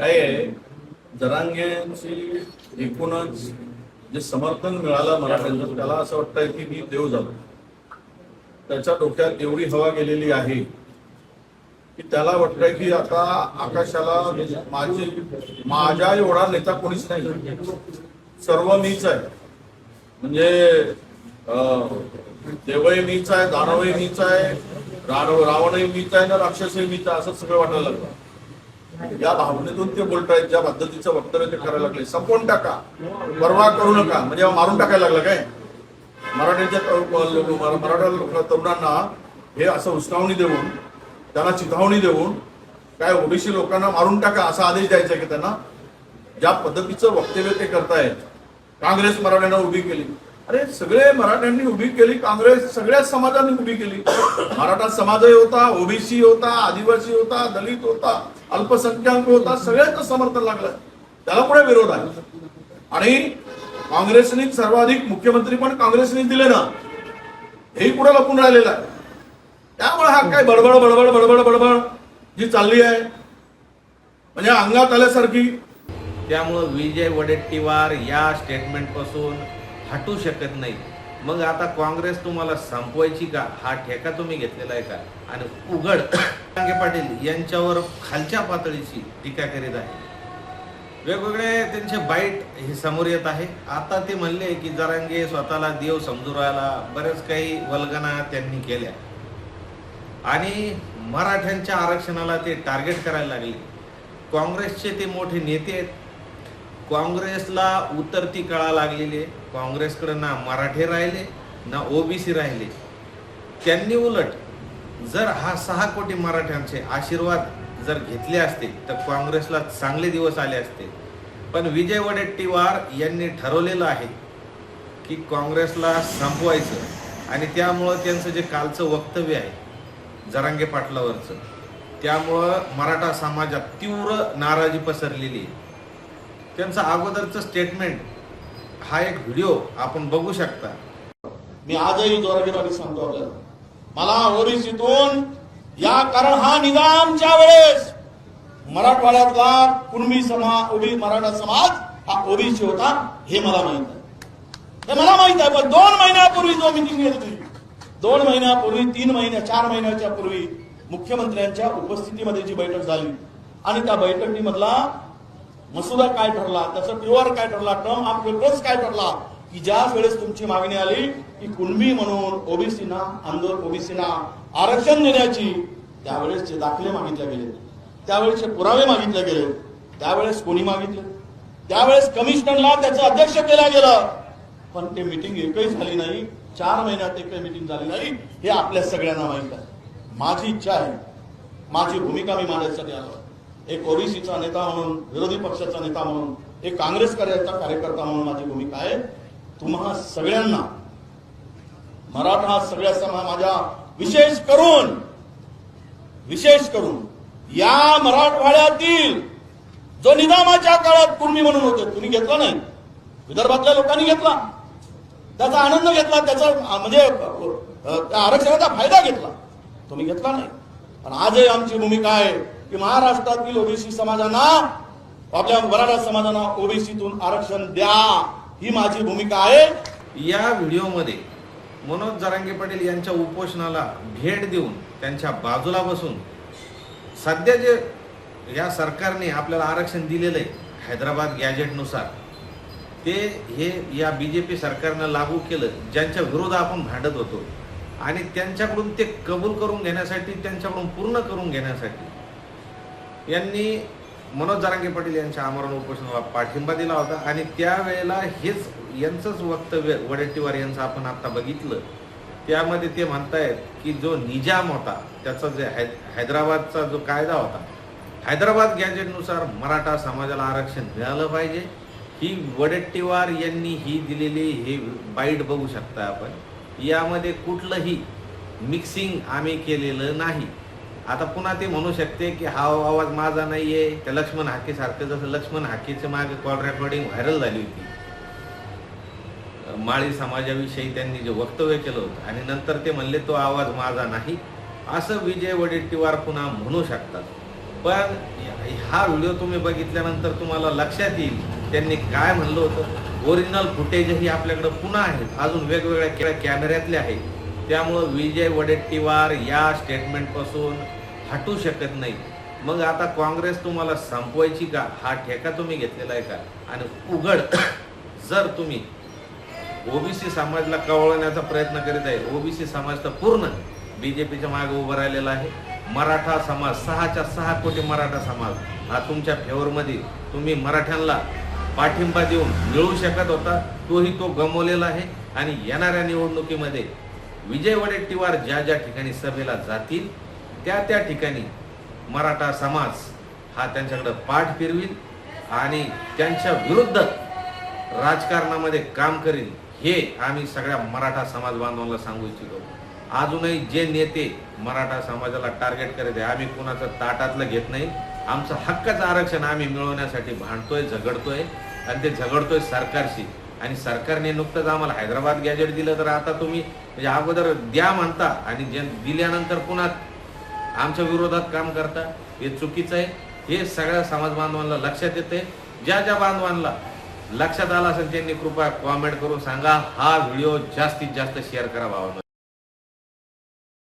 काय आहे? जरांगेची एकूणच जे समर्थन मिळालं मराठ्यांचं त्याला असं वाटतंय की मी देव झालो त्याच्या डोक्यात एवढी हवा गेलेली आहे की त्याला वाटतंय की आता आकाशाला माझे माझ्या एवढा नेता कोणीच नाही. सर्व मीच आहे. म्हणजे अं, देवही मीच आहे दानवही मीच आहे रावणही मीच आहे ना राक्षसही मीच आहे असं सगळं वाटायला लागलं. या भावनेतून ते बोलतायत ज्या पद्धतीचं वक्तव्य ते करायला लागले. संपवून टाका. परवा करू नका. म्हणजे मारून टाकायला लागलं काय? मराठ्याच्या लोक- मराठा लोक- तरुणांना हे असं उस्कावणी देऊन त्यांना चिथावणी देऊन काय ओबीसी लोकांना मारून टाका असा आदेश द्यायचा की त्यांना. ज्या पद्धतीचं वक्तव्य ते करतायत काँग्रेस मराठ्यांना उभी केली. अरे सगळे मराठ्यांनी उभी केली काँग्रेस सगळ्या समाजांनी उभी केली. मराठा समाजही होता ओबीसी होता आदिवासी होता दलित होता. अल्पसंख्याक होता सगळ्यांचं समर्थन लागलं. त्याला पुढे विरोध आहे. आणि काँग्रेसने सर्वाधिक मुख्यमंत्री पण काँग्रेसने दिले ना. हेही पुढे लपून राहिलेलं आहे. त्यामुळे हा काय बडबड बडबड बडबड बडबड जी चालली आहे. म्हणजे अंगात आल्यासारखी. त्यामुळं विजय वडेट्टीवार या स्टेटमेंटपासून हटू शकत नाही मग आता काँग्रेस तुम्हाला संपवायची का? हा ठेका तुम्ही घेतलेला आहे का? आणि उघड रांगे पाटील यांच्यावर खालच्या पातळीची टीका करीत आहे. वेगवेगळे त्यांचे बाईट हे समोर येत आहे. आता ते म्हणले की जरांगे स्वतःला देव समजू राहिला. बरेच काही वल्गना त्यांनी केल्या. आणि मराठ्यांच्या आरक्षणाला ते टार्गेट करायला लागले. काँग्रेसचे ते मोठे नेते आहेत. काँग्रेसला उतरती कळा लागलेली आहे. काँग्रेसकडे ना मराठे राहिले ना ओबीसी राहिले. त्यांनी उलट जर हा सहा कोटी मराठ्यांचे आशीर्वाद जर घेतले असते तर काँग्रेसला चांगले दिवस आले असते. पण विजय वडेट्टीवार यांनी ठरवलेलं आहे की काँग्रेसला संपवायचं आणि त्यामुळं त्यांचं जे कालचं वक्तव्य आहे जरांगे पाटलावरचं त्यामुळं मराठा समाजात तीव्र नाराजी पसरलेली आहे. त्यांचं अगोदरचं स्टेटमेंट हा एक व्हिडिओ आपण बघू शकता. मी आजही जोरागिराने सांगतो आपल्याला मला ओबीसीतून या कारण हा निजामच्या वेळेस मराठवाड्यातला कुणबी समाज ओबी मराठा समाज हा ओबीसी होता हे मला माहीत आहे. हे मला माहीत आहे पण दोन महिन्यापूर्वी जो मिटिंग घेतली होती दोन महिन्यापूर्वी तीन महिन्या चार महिन्याच्या पूर्वी मुख्यमंत्र्यांच्या उपस्थितीमध्ये जी बैठक झाली आणि त्या बैठकीमधला मसुदा काय ठरला त्याचा प्युअर काय ठरला टर्म ऑफ रेफरन्स काय ठरला की ज्या वेळेस तुमची मागणी आली की कुणबी म्हणून ओबीसीना आंदोलन ओबीसीना आरक्षण देण्याची त्यावेळेसचे दाखले मागितले गेले त्यावेळेसचे पुरावे मागितले गेले त्यावेळेस कोणी मागितले? त्यावेळेस कमिशनरला त्याचं अध्यक्ष केलं गेलं. पण ते मिटिंग एकही झाली नाही चार महिन्यात एकही मिटिंग झाली नाही हे आपल्या सगळ्यांना माहीत आहे. माझी इच्छा आहे माझी भूमिका मी मांडण्यासाठी आलो एक ओबीसीचा नेता म्हणून विरोधी पक्षाचा नेता म्हणून एक काँग्रेस कार्याचा कार्यकर्ता म्हणून माझी भूमिका आहे. तुम्हा सगळ्यांना मराठा सगळ्या समा माझ्या विशेष करून विशेष करून या मराठवाड्यातील जो निजामाच्या काळात कुर्मी म्हणून होते तुम्ही घेतला नाही. विदर्भातल्या लोकांनी घेतला. त्याचा आनंद घेतला त्याचा म्हणजे त्या आरक्षणाचा फायदा घेतला. तुम्ही घेतला नाही. पण आजही आमची भूमिका आहे की महाराष्ट्रातील ओबीसी समाजांना आपल्या मराठा समाजांना ओबीसीतून आरक्षण द्या ही माझी भूमिका आहे. या व्हिडिओमध्ये मनोज जरांगे पाटील यांच्या उपोषणाला भेट देऊन त्यांच्या बाजूला बसून सध्या जे या सरकारने आपल्याला आरक्षण दिलेलं आहे हैदराबाद गॅजेटनुसार ते हे या बी जे पी सरकारनं लागू केलं ज्यांच्या विरोधात आपण भांडत होतो आणि त्यांच्याकडून ते कबूल करून घेण्यासाठी त्यांच्याकडून पूर्ण करून घेण्यासाठी यांनी मनोज जरांगे पाटील यांच्या आमरण उपोषणाला पाठिंबा दिला होता आणि त्यावेळेला हेच यांचंच वक्तव्य वडेट्टीवार यांचं आपण आता बघितलं. त्यामध्ये ते म्हणतायत की जो निजाम होता त्याचा जे है हैदराबादचा जो कायदा होता हैदराबाद गॅजेटनुसार मराठा समाजाला आरक्षण मिळालं पाहिजे. ही वडेट्टीवार यांनी ही दिलेली हे बाईट बघू शकता आपण. यामध्ये कुठलंही मिक्सिंग आम्ही केलेलं नाही. आता पुन्हा ते म्हणू शकते की हा आवाज माझा नाही आहे त्या लक्ष्मण हाकेसारखं जसं लक्ष्मण हाकेचं मागे कॉल रेकॉर्डिंग व्हायरल झाली होती माळी समाजाविषयी त्यांनी जे वक्तव्य केलं होतं आणि नंतर ते म्हणले तो आवाज माझा नाही असं विजय वडेट्टीवार पुन्हा म्हणू शकतात पण हा व्हिडिओ तुम्ही बघितल्यानंतर तुम्हाला लक्षात येईल त्यांनी काय म्हणलं होतं ओरिजिनल फुटेजही आपल्याकडे पुन्हा आहेत अजून वेगवेगळ्या कॅमेऱ्यातले आहेत त्यामुळं विजय वडेट्टीवार या स्टेटमेंटपासून हटू शकत नाही. मग आता काँग्रेस तुम्हाला संपवायची का? हा ठेका तुम्ही घेतलेला आहे का? आणि उघड. जर तुम्ही ओबीसी समाजला कवळण्याचा प्रयत्न करीत आहे ओबीसी समाज तर पूर्ण बीजेपीच्या मागे उभं राहिलेला आहे. मराठा समाज सहाच्या सहा कोटी मराठा समाज हा तुमच्या फेवरमध्ये तुम्ही मराठ्यांना पाठिंबा देऊन मिळवू शकत होता. तोही तो गमवलेला आहे. आणि येणाऱ्या निवडणुकीमध्ये विजय वडेट्टीवार ज्या ज्या ठिकाणी सभेला जातील त्या त्या ठिकाणी मराठा समाज हा त्यांच्याकडे पाठ फिरविल आणि त्यांच्या विरुद्ध राजकारणामध्ये काम करील हे आम्ही सगळ्या मराठा समाज बांधवांना सांगू इच्छितो. अजूनही जे नेते मराठा समाजाला टार्गेट करत आहे आम्ही कुणाचं ताटातलं घेत नाही. आमचं हक्काचं आरक्षण आम्ही मिळवण्यासाठी भांडतोय झगडतोय आणि ते झगडतोय सरकारशी. आणि सरकारने नुकतंच आम्हाला हैदराबाद गॅजेट दिलं तर आता तुम्ही म्हणजे अगोदर द्या म्हणता आणि जे दिल्यानंतर पुन्हा आमच्या विरोधात काम करता हे चुकीचं आहे. हे सगळ्या समाज बांधवांना लक्षात येते. ज्या ज्या बांधवांना लक्षात आलं असेल त्यांनी कृपया कॉमेंट करून सांगा. हा व्हिडिओ जास्तीत जास्त शेअर करा भावांनो.